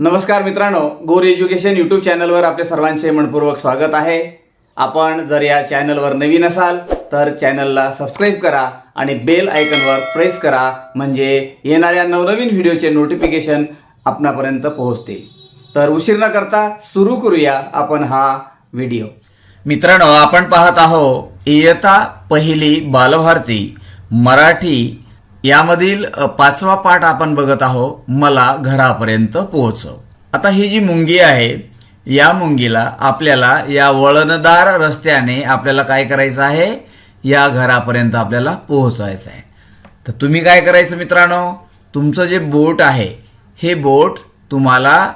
नमस्कार मित्रांनो गोर एज्युकेशन यूट्यूब चॅनलवर आपले सर्वांचे मनपूर्वक स्वागत आहे. आपण जर या चॅनलवर नवीन असाल तर चॅनलला सबस्क्राईब करा आणि बेल आयकनवर प्रेस करा म्हणजे येणाऱ्या नवनवीन व्हिडिओचे नोटिफिकेशन आपणापर्यंत पोहोचतील. तर उशीर न करता सुरू करूया आपण हा व्हिडिओ मित्रांनो आपण पाहत आहो इयता पहिली बालभारती मराठी यामधील पाचवा पाठ आपण बघत आहोत मला घरापर्यंत पोहोचव. आता ही जी मुंगी आहे या मुंगीला आपल्याला या वळणदार रस्त्याने आपल्याला काय करायचं आहे? या घरापर्यंत आपल्याला पोहोचायचं आहे. तर तुम्ही काय करायचं मित्रांनो? तुमचं जे बोट आहे हे बोट तुम्हाला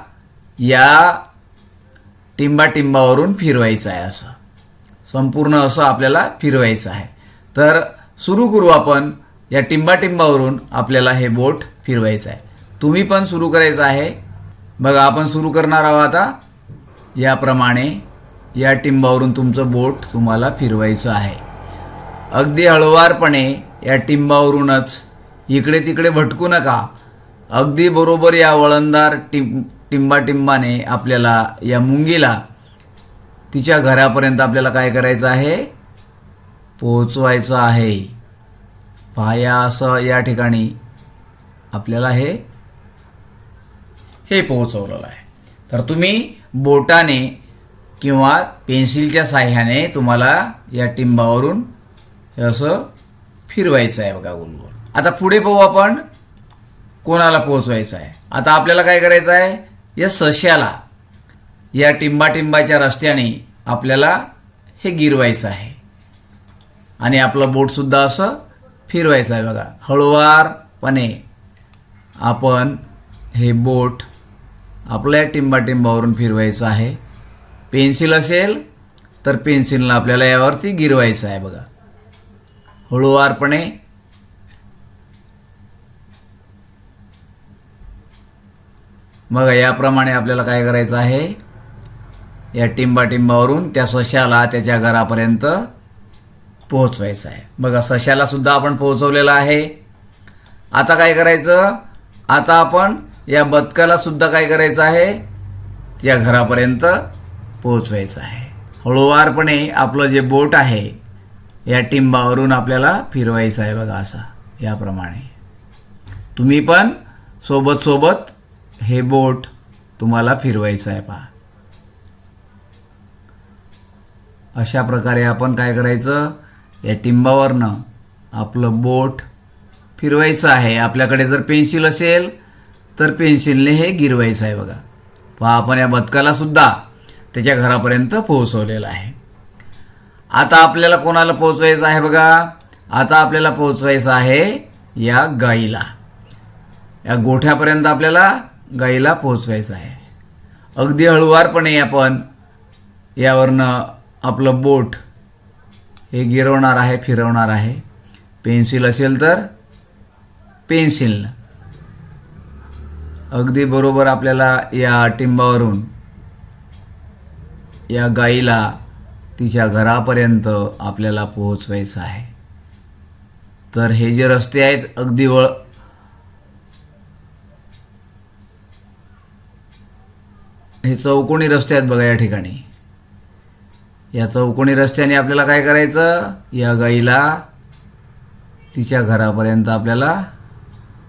या टिंबाटिंबावरून फिरवायचं आहे असं. संपूर्ण असं आपल्याला फिरवायचं आहे. तर सुरू करू आपण. या टिंबाटिंबावरून आपल्याला हे बोट फिरवायचं आहे. तुम्ही पण सुरू करायचं आहे. बघा आपण सुरू करणार आहोत आता. याप्रमाणे या टिंबावरून तुमचं बोट तुम्हाला फिरवायचं आहे. अगदी हळुवारपणे या टिंबावरूनच इकडे तिकडे भटकू नका. अगदी बरोबर या वळणदार टिं टिंबाटिंबाने आपल्याला या मुंगीला तिच्या घरापर्यंत आपल्याला काय करायचं आहे? पोहोचवायचं आहे. पाया असं या ठिकाणी आपल्याला हे हे पोहोचवलेलं आहे. तर तुम्ही बोटाने किंवा पेन्सिलच्या साह्याने तुम्हाला या टिंबावरून हे असं फिरवायचं आहे बघा गोलगोल आता पुढे पाहू आपण कोणाला पोहोचवायचं आहे. आता आपल्याला काय करायचं आहे? या सश्याला या टिंबाटिंबाच्या रस्त्याने आपल्याला हे गिरवायचं आहे. आणि आपलं बोटसुद्धा असं फिरवायचं आहे बघा. हळुवारपणे आपण हे बोट आपल्या टिंबाटिंबावरून फिरवायचं आहे. पेन्सिल असेल तर पेन्सिलनं आपल्याला यावरती गिरवायचं आहे बघा. हळुवारपणे. बघा याप्रमाणे आपल्याला काय करायचं आहे? या टिंबाटिंबावरून त्या स्वशाला त्याच्या घरापर्यंत पोहोचवायचं आहे. बघा सशाला सुद्धा आपण पोहोचवलेलं आहे. आता काय करायचं? आता आपण या बदकाला सुद्धा काय करायचं आहे? त्या घरापर्यंत पोहोचवायचं आहे. हळूवारपणे आपलं जे बोट आहे या टिंबावरून आपल्याला फिरवायचं आहे बघा असा याप्रमाणे. तुम्ही पण सोबत सोबत हे बोट तुम्हाला फिरवायचं आहे पहा. अशा प्रकारे आपण काय करायचं? या टिंबावरनं आपलं बोट फिरवायचं आहे. आपल्याकडे जर पेन्सिल असेल तर पेन्सिलने हे गिरवायचं आहे बघा. पहा आपण या बदकाला सुद्धा त्याच्या घरापर्यंत पोहोचवलेलं आहे. आता आपल्याला कोणाला पोहोचवायचं आहे बघा? आता आपल्याला पोहोचवायचं आहे या गाईला. या गोठ्यापर्यंत आपल्याला गाईला पोहोचवायचं आहे. अगदी हळुवारपणे आपण यावरनं आपलं बोट हे गिरवणार आहे फिरवणार आहे. पेन्सिल असेल तर पेन्सिल अगदी बरोबर आपल्याला या टिंबावरून या गाईला तिच्या घरापर्यंत आपल्याला पोहोचवायचं आहे. तर हे जे रस्ते आहेत अगदी वळ हे चौकोणी रस्ते आहेत बघा या ठिकाणी. या चौकोनी रस्त्याने आपल्याला काय करायचं? या गाईला तिच्या घरापर्यंत आपल्याला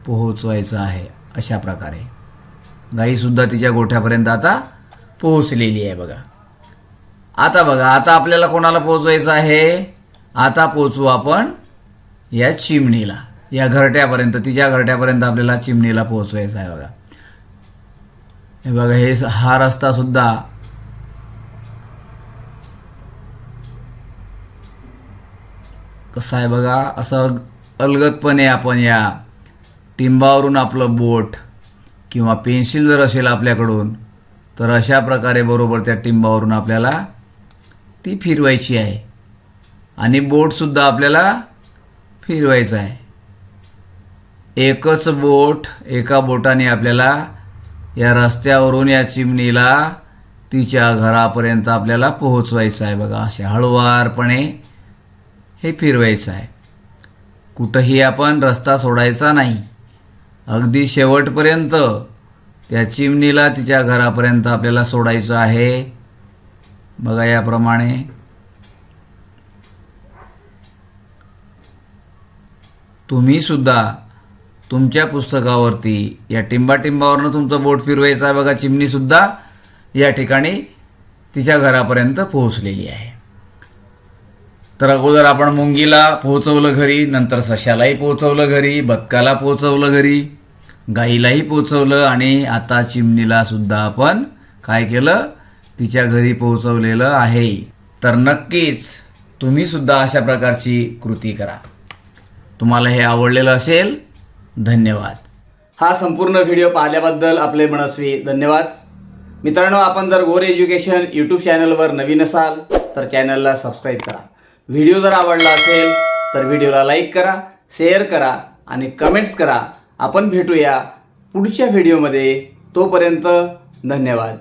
पोहोचवायचं आहे अशा प्रकारे. गाईसुद्धा तिच्या गोठ्यापर्यंत आता पोहोचलेली आहे बघा. आता बघा आता आपल्याला कोणाला पोहोचवायचं आहे? आता पोचू आपण या चिमणीला. या घरट्यापर्यंत तिच्या घरट्यापर्यंत आपल्याला चिमणीला पोहोचवायचं आहे बघा. हे बघा हे हा रस्ता कसं आहे बघा असं अलगदपणे आपण या टिंबावरून आपलं बोट किंवा पेन्सिल जर असेल आपल्याकडून तर अशा प्रकारे बरोबर त्या टिंबावरून आपल्याला ती फिरवायची आहे. आणि बोटसुद्धा आपल्याला फिरवायचं आहे. एकच बोट एका बोटाने आपल्याला या रस्त्यावरून या चिमणीला तिच्या घरापर्यंत आपल्याला पोहोचवायचं आहे बघा अशा हळुवारपणे हे फिरवायचं आहे. कुठंही आपण रस्ता सोडायचा नाही. अगदी शेवटपर्यंत त्या चिमणीला तिच्या घरापर्यंत आपल्याला सोडायचं आहे. बघा याप्रमाणे. तुम्ही सुद्धा तुमच्या पुस्तकावरती या टिंबाटिंबावरनं तुमचं बोट फिरवायचं आहे बघा चिमणीसुद्धा या ठिकाणी तिच्या घरापर्यंत पोहोचलेली आहे. तर अगोदर आपण मुंगीला पोहोचवलं घरी नंतर सशालाही पोहोचवलं घरी बदकाला पोहोचवलं घरी गाईलाही पोहोचवलं आणि आता चिमणीला सुद्धा आपण काय केलं? तिच्या घरी पोहोचवलेलं आहे. तर नक्कीच तुम्ही सुद्धा अशा प्रकारची कृती करा. तुम्हाला हे आवडलेलं असेल धन्यवाद. हा संपूर्ण व्हिडिओ पाहिल्याबद्दल आपले मनस्वी धन्यवाद. मित्रांनो आपण जर गोर एज्युकेशन यूट्यूब चॅनलवर नवीन असाल तर चॅनलला सबस्क्राईब करा. व्हिडिओ जर आवडला असेल तर व्हिडिओला लाईक करा शेअर करा आणि कमेंट्स करा. आपण भेटूया पुढच्या व्हिडिओमध्ये. तोपर्यंत धन्यवाद.